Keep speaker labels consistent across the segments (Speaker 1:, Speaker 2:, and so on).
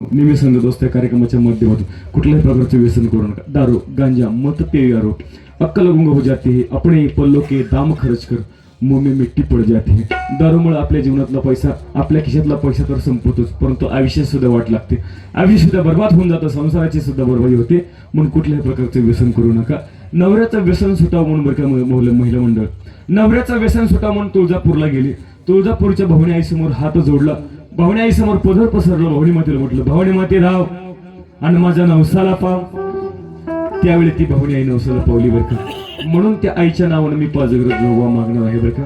Speaker 1: नेहमी सांगत असतो कार्यक्रमाच्या माध्यमातून कुठल्याही प्रकारचे व्यसन करू नका. दारू गांजा मत पेय आरो अक्कल गुंग हो जाते हे अपने पल्लो के दाम खर्च कर मुंह मिट्टी पड जाते दारूमुळे आपल्या जीवनातला पैसा आपल्या खिशातला पैसा तर संपतोच परंतु आयुष्यात सुद्धा वाट लागते. आयुष्य सुद्धा बर्बाद होऊन जातं संसाराची सुद्धा बर्बादी होते. म्हणून कुठल्याही प्रकारचे व्यसन करू नका. नवऱ्याचं व्यसन सुटावं म्हणून बरं का महिला महिला मंडळ. नवऱ्याचं व्यसन सुटावं म्हणून तुळजापूरला गेली. तुळजापूरच्या भवनी आईसमोर हात जोडला. भाऊनी आई समोर पदर पसरलं भावणी मातेला म्हटलं भावणी माते राव आणि माझा नवसाला पाव त्यावेळी ती भावणी आई नवसाला पावली बरं का. म्हणून त्या आईच्या नावानं मी पाजगर जोगवा मागणार आहे बरं का.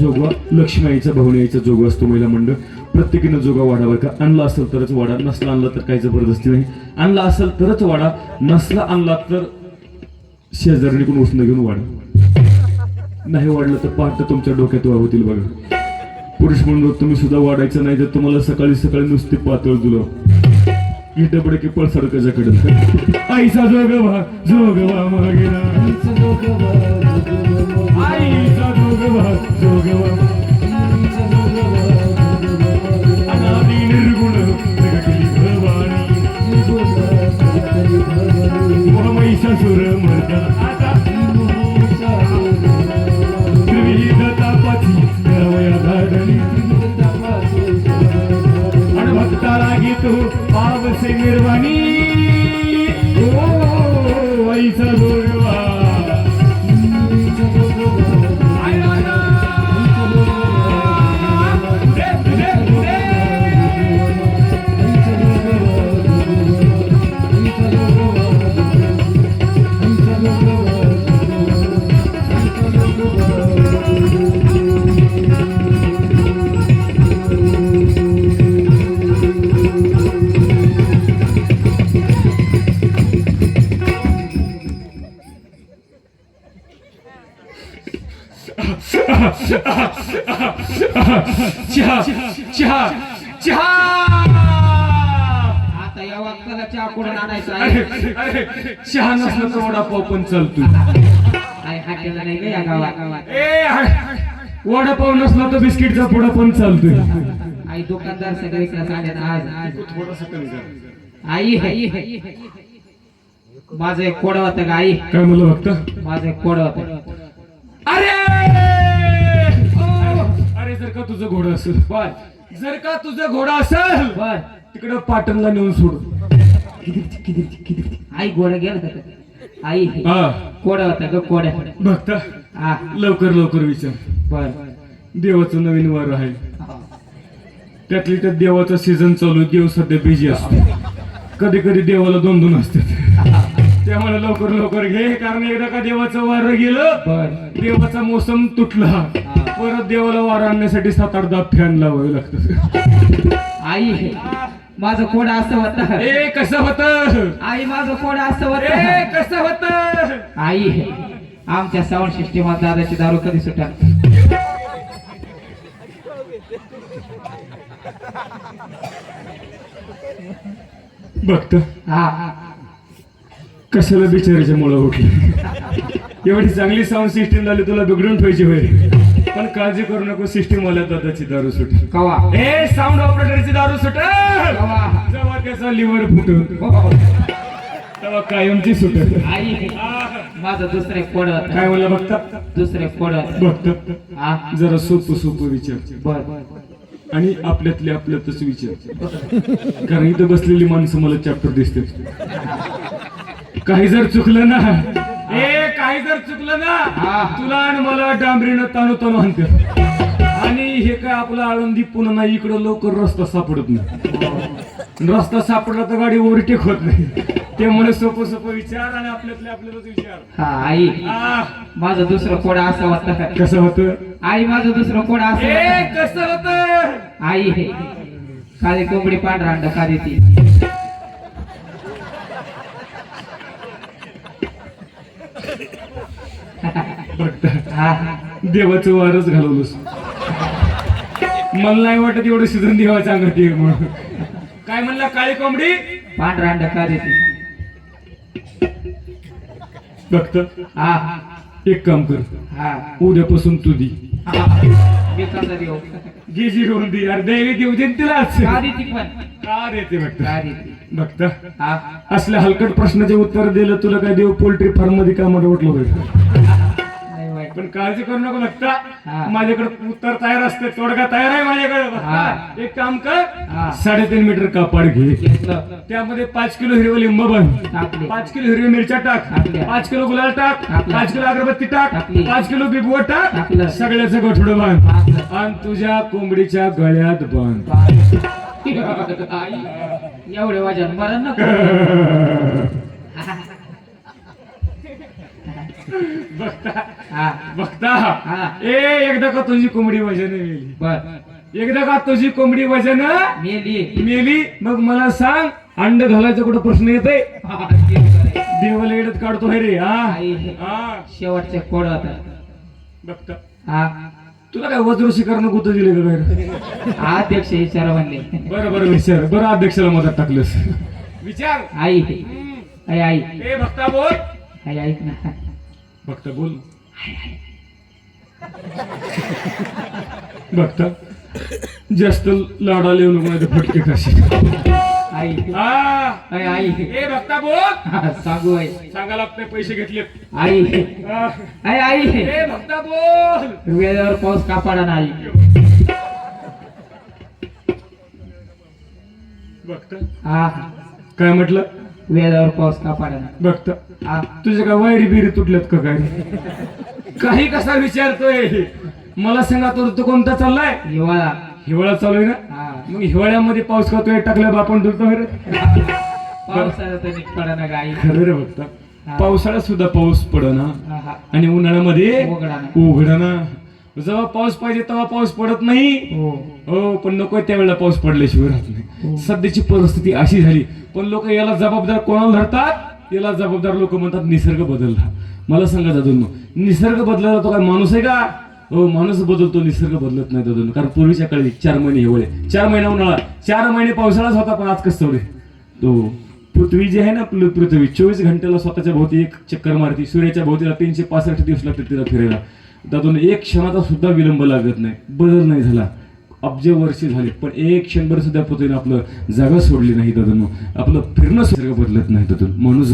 Speaker 1: जोगवा लक्ष्मी आईचा भावणी आईचा जोगवा असतो महिला मंडळ. प्रत्येकीनं जोगा वाडा बरं का. आणला असेल तरच वाडा नसला आणला तर काही जबरदस्ती नाही. आणला असेल तरच वाडा नसला आणला तर शेजारणीकडून उष्ण घेऊन वाढा. नाही वाढलं तर पहाट तुमच्या डोक्यात होतील बघा. पुरुष म्हणून तुम्ही सुद्धा वाढायचं नाही तर तुम्हाला सकाळी सकाळी नुसते पातळ तुला इथं पडे की पळसड कशाकडे आईचा जोगवा जोगवा मागेला. आईचा जोगवा जोगवा आता
Speaker 2: या वाक्याला चहा आणायचा आहे
Speaker 1: चहा नसलं तर वडापाव पण चालतो
Speaker 2: काय नाही का या गावात
Speaker 1: वडापाव नसला तर बिस्किटचा पुडा पण चालतोय
Speaker 2: आई दुकानदार सगळे आज आज
Speaker 1: थोडासा कमी कर.
Speaker 2: आई आई माझं एक कोड होतं का आई
Speaker 1: काय म्हणलं फक्त
Speaker 2: माझं एक कोड होतं
Speaker 1: अरे तुझं घोडं असेल.
Speaker 2: बर
Speaker 1: जर का तुझं घोडा असेल.
Speaker 2: बर
Speaker 1: तिकडं पाटणला नेऊन सोड.
Speaker 2: आई गोड गेलं का? आई
Speaker 1: हा.
Speaker 2: कोड होता ग कोड
Speaker 1: बघता.
Speaker 2: हा.
Speaker 1: लवकर लवकर विचार.
Speaker 2: बर
Speaker 1: देवाचं नवीन वार आहे. त्यातली त्यात देवाचा सीझन चालू आहे. देव सध्या बिझी असतो. कधी कधी देवाला दोन दोन असतात. त्यामुळे लवकर लवकर घे. कारण एकदा का देवाचं वार गेलं देवाचा मोसम तुटला. परत देवाला वार आणण्यासाठी सात आठ दहा फॅन लावावे लागतात.
Speaker 2: आई माझं कोड असं होतं?
Speaker 1: ए कसं होत?
Speaker 2: आई माझं कोड असं
Speaker 1: ए
Speaker 2: होतं
Speaker 1: कसं होत?
Speaker 2: आई आमच्या साऊंड सिस्टीमात दादाची दारू कधी सुटा
Speaker 1: बघत.
Speaker 2: हा.
Speaker 1: कशाला बिचारायच्या मुळे उठली? एवढी चांगली साऊंड सिस्टीम झाली तुला बिघडून ठेवायची होईल पण काळजी करू नको सिस्टीम वाल्या दादाची दारू सुटेल
Speaker 2: कवा?
Speaker 1: ए साऊंड ऑपरेटरची दारू
Speaker 2: कवा?
Speaker 1: जेव्हा त्याचा लिव्हर फुटल
Speaker 2: हो.
Speaker 1: तेव्हा कायमची सुटेल
Speaker 2: आई माझं दुसरे कोड.
Speaker 1: काय म्हणलं बघता?
Speaker 2: दुसरे कोड.
Speaker 1: बघता.
Speaker 2: हा?
Speaker 1: जरा सोपं सोपं विचार.
Speaker 2: बर.
Speaker 1: आणि आपल्यातले आपल्यातच विचार. कारण इथं बसलेली माणसं मला चॅप्टर दिसते काही जर चुकलं ना. ए काही जर चुकलं ना
Speaker 2: हा.
Speaker 1: तुला आणि मला डांबरीनं ताणू ताणू आणते. आणि हे काय आपलं आळंदी पुन्हा नाही इकडं लवकर रस्ता सापडत नाही. रस्ता सापडला तर गाडी ओव्हरटेक होत नाही. त्यामुळे सोपं सोपं विचार आणि आपल्यातले आपल्यालाच विचार.
Speaker 2: हा आई. माझं दुसरं कोड असं होत
Speaker 1: कसं होतं?
Speaker 2: आई माझं दुसरं कोड असं.
Speaker 1: कसं होतं?
Speaker 2: आई काळी कोंबडी पांढरा अंड का देते
Speaker 1: बघता
Speaker 2: हा
Speaker 1: देवाचं वारच घालवलंस. मला नाही वाटत एवढं सीझन अंगात येईल म्हणून. काय म्हणला काळी कोंबडी?
Speaker 2: पांढरा अंड का देते
Speaker 1: बघत
Speaker 2: हा.
Speaker 1: एक काम कर.
Speaker 2: हा.
Speaker 1: उद्यापासून तू दी.
Speaker 2: देव.
Speaker 1: जी जी रुंदी यार देवी देऊ दे तिलाच
Speaker 2: का देते पण?
Speaker 1: का देते बघता
Speaker 2: का देते?
Speaker 1: बघता
Speaker 2: हा.
Speaker 1: असल्या हलकट प्रश्नाचे उत्तर दिलं तुला काय देऊ पोल्ट्री फार्ममध्ये का म्हणून उठलं
Speaker 2: वाईट
Speaker 1: पण काळजी करू नको. बघता माझ्याकडे उत्तर तयार असते तोडगा तयार आहे माझ्याकडे. एक काम कर. साडेतीन मीटर कापड घे त्यामध्ये पाच किलो हिरवं लिंब
Speaker 2: टाकले
Speaker 1: पाच किलो हिरवी मिरच्या टाक. पाच किलो गुलाल टाक. पाच किलो अगरबत्ती टाक. पाच किलो बिबवट टाक. सगळ्याचं गठोडं बांध. आणि तुझ्या कोंबडीच्या गळ्यात बांध
Speaker 2: आई, एवढे वजन मरण नको
Speaker 1: बघता.
Speaker 2: हा.
Speaker 1: बघता. ए एकदा का तुझी कोंबडी वजन मेली?
Speaker 2: बर.
Speaker 1: एकदा का तुझी कोंबडी वजन
Speaker 2: मेली.
Speaker 1: मेली? मग मला सांग अंड घालायचा कुठं प्रश्न येतोय? देवाला येडत काढतो हे रे हा.
Speaker 2: आई.
Speaker 1: हा.
Speaker 2: शेवटचे कोड होता
Speaker 1: बघता.
Speaker 2: हा.
Speaker 1: तुला काय वज्र शिकारणं कुठं दिले का बाहेर?
Speaker 2: अध्यक्ष विचार म्हणले.
Speaker 1: बरं बरं विचार. बरं अध्यक्षाला मदत टाकलंस. विचार
Speaker 2: आई आई आई.
Speaker 1: ए भक्ता बोल.
Speaker 2: आई ऐक ना.
Speaker 1: भक्ता बोल. भक्ता. जास्त लाडाला येऊ नको तर फटके खाशील.
Speaker 2: आई.
Speaker 1: हा
Speaker 2: आई आई.
Speaker 1: ए भक्ता बोल.
Speaker 2: सांगू आई.
Speaker 1: सांगा लागतंय पैसे घेतले
Speaker 2: आई. आई आई.
Speaker 1: ए भक्ता बोल.
Speaker 2: वेळेवर पाऊस कापाडा नाही
Speaker 1: भक्ता.
Speaker 2: हा.
Speaker 1: काय म्हटलं?
Speaker 2: वेळेवर पाऊस कापाडा नाही
Speaker 1: भक्ता
Speaker 2: हा?
Speaker 1: तुझ्या काय वायरी बिरी तुटल्यात का काय? काही कसा विचारतोय? मला सांगा तो तो कोणता चाललाय?
Speaker 2: हिवाळा.
Speaker 1: हिवाळा चालू आहे ना? मग हिवाळ्यामध्ये पाऊस खातोय टाकल्या बापण
Speaker 2: नीट पडा ना गाई.
Speaker 1: खरं रे बघता. पावसाळ्यात सुद्धा पाऊस पडना. आणि उन्हाळ्यामध्ये
Speaker 2: उघडा नाही.
Speaker 1: जेव्हा पाऊस पाहिजे तेव्हा पाऊस पडत नाही.
Speaker 2: हो.
Speaker 1: हो पण नको त्यावेळेला पाऊस पडल्याशिवाय राहत नाही.
Speaker 2: हो.
Speaker 1: सध्याची परिस्थिती अशी झाली. पण लोक याला जबाबदार कोणाला धरतात? याला जबाबदार लोक म्हणतात निसर्ग बदलला. मला सांगा दादून निसर्ग बदलला तो काय माणूस आहे का? हो माणूस बदलतो निसर्ग बदलत नाही दादून. कारण पूर्वीच्या काळी चार महिने हिवाळे चार महिना उन्हाळा. चार महिने पावसाळाच होता पण आज कसं तो पृथ्वी जी आहे ना आपली पृथ्वी चोवीस घंट्याला स्वतःच्या भोवती एक चक्कर मारती. सूर्याच्या भोवतीला तीनशे पासष्ट दिवस लागतात तिला फिरायला. त्यातून एक क्षणाचा सुद्धा विलंब लागत नाही. बदल नाही झाला. अब्ज वर्ष झाले पण एक क्षणभर सुद्धा पतीनं आपलं जागा सोडली नाही त्यातून. आपलं फिरणं निसर्ग बदलत नाही त्यातून. माणूस